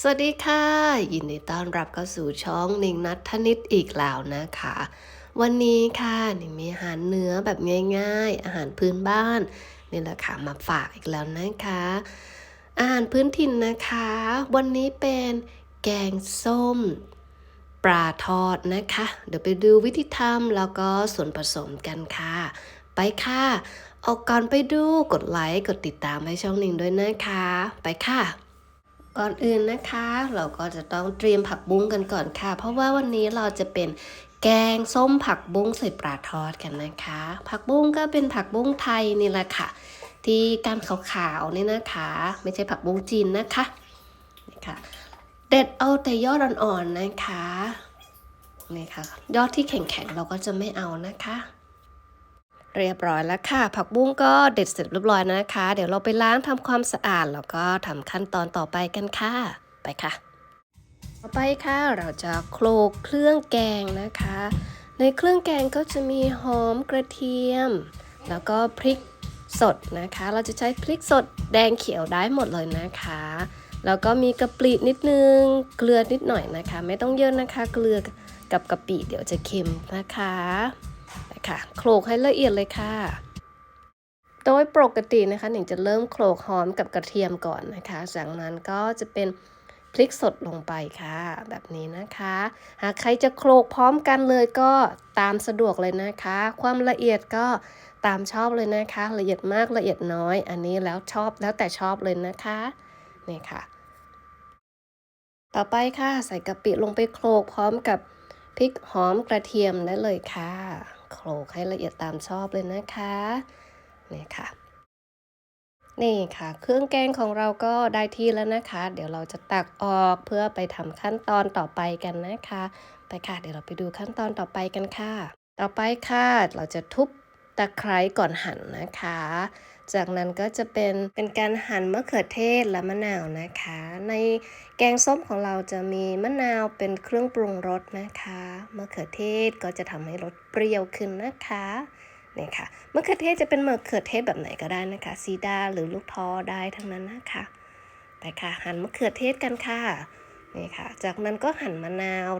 สวัสดีค่ะ ยินดีต้อนรับเข้าสู่ช่องนิงนัทธนิตอีกแล้วนะคะ วันนี้ค่ะนิงมีอาหารเนื้อแบบง่าย ๆ อาหารพื้นบ้านนี่แหละค่ะมาฝากอีกแล้วนะคะ อาหารพื้นถิ่นนะคะ วันนี้เป็นแกงส้มปลาทอดนะคะ เดี๋ยวไปดูวิธีทำแล้วก็ส่วนผสมกันค่ะ ไปค่ะออกก่อนไปดูกดไลค์กดติดตามให้ช่องนิงด้วยนะคะ ไปค่ะ ก่อนอื่นนะคะ เราก็จะต้องเตรียมผักบุ้งกันก่อนค่ะ เพราะว่าวันนี้เราจะเป็นแกงส้มผักบุ้งใส่ปลาทอดกันนะคะ ผักบุ้งก็เป็นผักบุ้งไทยนี่แหละค่ะ ที่ก้านขาวๆนี่นะคะ ไม่ใช่ผักบุ้งจีนนะคะนี่ค่ะเด็ดเอาแต่ยอดอ่อนๆนะคะนี่ค่ะ ยอดที่แข็งๆเราก็จะไม่เอานะคะ เรียบร้อยแล้วค่ะ ผักบุ้งก็เด็ดเสร็จเรียบร้อยนะคะ เดี๋ยวเราไปล้างทำความสะอาดแล้วก็ทำขั้นตอนต่อไปกันค่ะ ไปค่ะ ต่อไปค่ะเราจะโคลกเครื่องแกงนะคะ ในเครื่องแกงก็จะมีหอมกระเทียม แล้วก็พริกสดนะคะ เราจะใช้พริกสดแดงเขียวได้หมดเลยนะคะ แล้วก็มีกะปินิดนึง เกลือนิดหน่อยนะคะ ไม่ต้องเยอะนะคะ เกลือกับกะปิเดี๋ยวจะเค็มนะคะ ไปค่ะโขลกให้ละเอียดเลยค่ะ โดยปกตินะคะหนิงจะเริ่มโขลกหอมกับกระเทียมก่อนนะคะ จากนั้นก็จะเป็นพริกสดลงไปค่ะ แบบนี้นะคะ หากใครจะโขลกพร้อมกันเลยก็ตามสะดวกเลยนะคะ ความละเอียดก็ตามชอบเลยนะคะ ละเอียดมากละเอียดน้อย อันนี้แล้วชอบแล้วแต่ชอบเลยนะคะนี่ค่ะ ต่อไปค่ะใส่กะปิลงไปโขลกพร้อมกับพริกหอมกระเทียมได้เลยค่ะ โขลกให้ละเอียดตามชอบเลยนะคะนี่ค่ะ นี่ค่ะ เครื่องแกงของเราก็ได้ที่แล้วนะคะ เดี๋ยวเราจะตักออกเพื่อไปทำขั้นตอนต่อไปกันนะคะ ไปค่ะ เดี๋ยวเราไปดูขั้นตอนต่อไปกันค่ะ ต่อไปค่ะ เราจะทุบ ตะไคร้ก่อนหั่นนะคะ จากนั้นก็จะเป็นเป็นการหั่นมะเขือเทศและมะนาวนะคะ ในแกงส้มของเราจะมีมะนาวเป็นเครื่องปรุงรสนะคะมะเขือเทศก็จะทำให้รสเปรี้ยวขึ้นนะคะนี่ค่ะมะเขือเทศจะเป็นมะเขือเทศแบบไหนก็ได้นะคะซีดาหรือลูกท้อได้ทั้งนั้นนะคะไปค่ะหั่นมะเขือเทศกันค่ะนี่ค่ะ จากนั้นก็หั่นมะนาว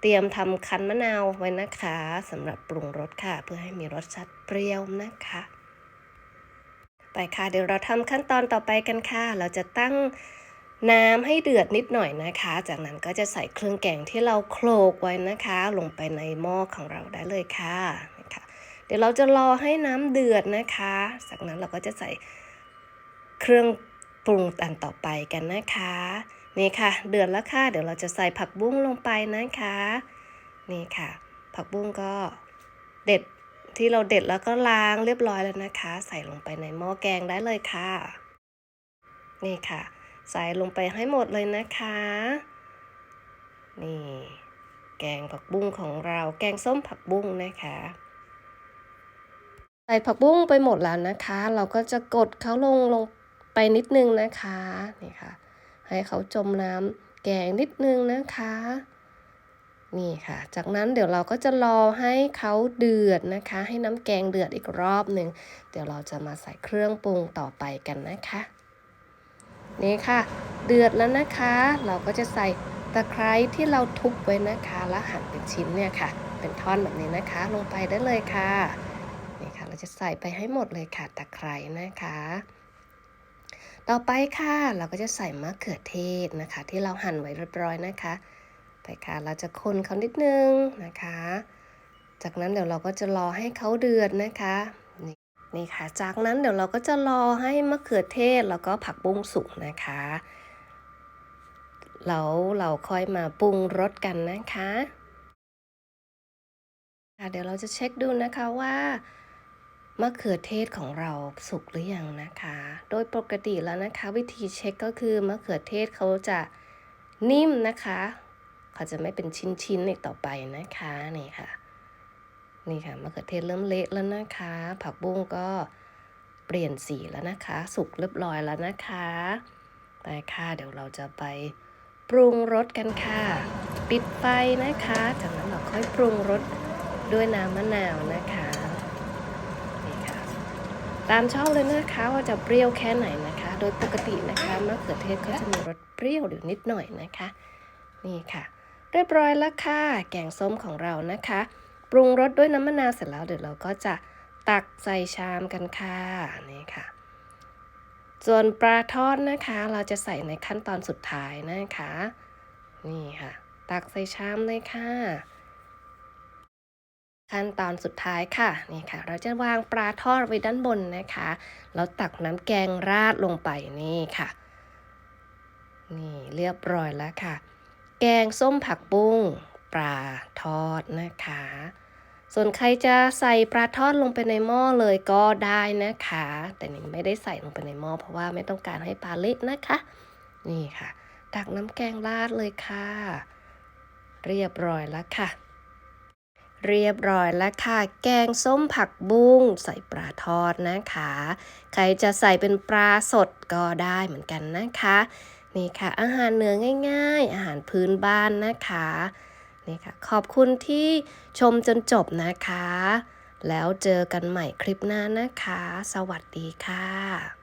เตรียมทำคั้นมะนาวไว้นะคะสำหรับปรุงรสค่ะ เพื่อให้มีรสชาติเปรี้ยวนะคะ ไปค่ะเดี๋ยวเราทำขั้นตอนต่อไปกันค่ะ เราจะตั้งน้ำให้เดือดนิดหน่อยนะคะ จากนั้นก็จะใส่เครื่องแกงที่เราโขลกไว้นะคะ ลงไปในหม้อของเราได้เลยค่ะนะคะเดี๋ยวเราจะรอให้น้ำเดือดนะคะ จากนั้นเราก็จะใส่เครื่องปรุงอันต่อไปกันนะคะ นี่ค่ะ เดือดแล้วค่ะ เดี๋ยวเราจะใส่ผักบุ้งลงไปนะคะ นี่ค่ะ ผักบุ้งก็เด็ดที่เราเด็ดแล้วก็ล้างเรียบร้อยแล้วนะคะ ใส่ลงไปในหม้อแกงได้เลยค่ะ นี่ค่ะ ใส่ลงไปให้หมดเลยนะคะ นี่ แกงผักบุ้งของเราแกงส้มผักบุ้งนะคะใส่ผักบุ้งไปหมดแล้วนะคะ เราก็จะกดเขาลงลงไปนิดนึงนะคะ นี่ค่ะ ให้เขาจมน้ำแกงนิดนึงนะคะ นี่ค่ะ จากนั้นเดี๋ยวเราก็จะรอให้เขาเดือดนะคะ ให้น้ำแกงเดือดอีกรอบหนึ่งเดี๋ยวเราจะมาใส่เครื่องปรุงต่อไปกันนะคะ นี่ค่ะ เดือดแล้วนะคะ เราก็จะใส่ตะไคร้ที่เราทุบไว้นะคะ แล้วหั่นเป็นชิ้นเนี่ยค่ะ เป็นท่อนแบบนี้นะคะ ลงไปได้เลยค่ะนี่ค่ะ เราจะใส่ไปให้หมดเลยค่ะตะไคร้นะคะ ต่อไปค่ะ เราก็จะใส่มะเขือเทศนะคะ ที่เราหั่นไว้เรียบร้อยนะคะ ไปค่ะเราจะคนเขานิดนึงนะคะ จากนั้นเดี๋ยวเราก็จะรอให้เขาเดือดนะคะนี่นี่ค่ะ จากนั้นเดี๋ยวเราก็จะรอให้มะเขือเทศแล้วก็ผักบุ้งสุกนะคะแล้วเราค่อยมาปรุงรสกันนะคะค่ะเดี๋ยวเราจะเช็คดูนะคะว่า มะเขือเทศของเราสุกหรือยังนะคะ โดยปกติแล้วนะคะ วิธีเช็คก็คือมะเขือเทศเขาจะนิ่มนะคะ เขาจะไม่เป็นชิ้นๆอีกต่อไปนะคะนี่ค่ะ นี่ค่ะมะเขือเทศเริ่มเละแล้วนะคะ ผักบุ้งก็เปลี่ยนสีแล้วนะคะ สุกเรียบร้อยแล้วนะคะไปค่ะเดี๋ยวเราจะไปปรุงรสกันค่ะ ปิดไฟนะคะ จากนั้นเราค่อยปรุงรสด้วยน้ำมะนาวนะคะนี่ค่ะ ตามชอบเลยนะคะว่าจะเปรี้ยวแค่ไหนนะคะ โดยปกตินะคะมะเขือเทศก็จะมีรสเปรี้ยวอยู่นิดหน่อยนะคะ นี่ค่ะ เรียบร้อยแล้วค่ะแกงส้มของเรานะคะ ปรุงรสด้วยน้ำมะนาวเสร็จแล้วเดี๋ยวเราก็จะตักใส่ชามกันค่ะนี่ค่ะ ส่วนปลาทอดนะคะ เราจะใส่ในขั้นตอนสุดท้ายนะคะ นี่ค่ะ ตักใส่ชามเลยค่ะ ขั้นตอนสุดท้ายค่ะนี่ค่ะ เราจะวางปลาทอดไว้ด้านบนนะคะ แล้วตักน้ำแกงราดลงไปนี่ค่ะ นี่เรียบร้อยแล้วค่ะ แกงส้มผักบุ้งปลาทอดนะคะ ส่วนใครจะใส่ปลาทอดลงไปในหม้อเลยก็ได้นะคะ แต่นี่ไม่ได้ใส่ลงไปในหม้อเพราะว่าไม่ต้องการให้ปลาเละนะคะ นี่ค่ะ ตักน้ำแกงราดเลยค่ะ เรียบร้อยแล้วค่ะ เรียบร้อยแล้วค่ะ แกงส้มผักบุ้งใส่ปลาทอดนะคะ ใครจะใส่เป็นปลาสดก็ได้เหมือนกันนะคะ นี่ค่ะ อาหารเหนือง่าย ๆ อาหารพื้นบ้านนะคะ นี่ค่ะ ขอบคุณที่ชมจนจบนะคะ แล้วเจอกันใหม่คลิปหน้านะคะ สวัสดีค่ะ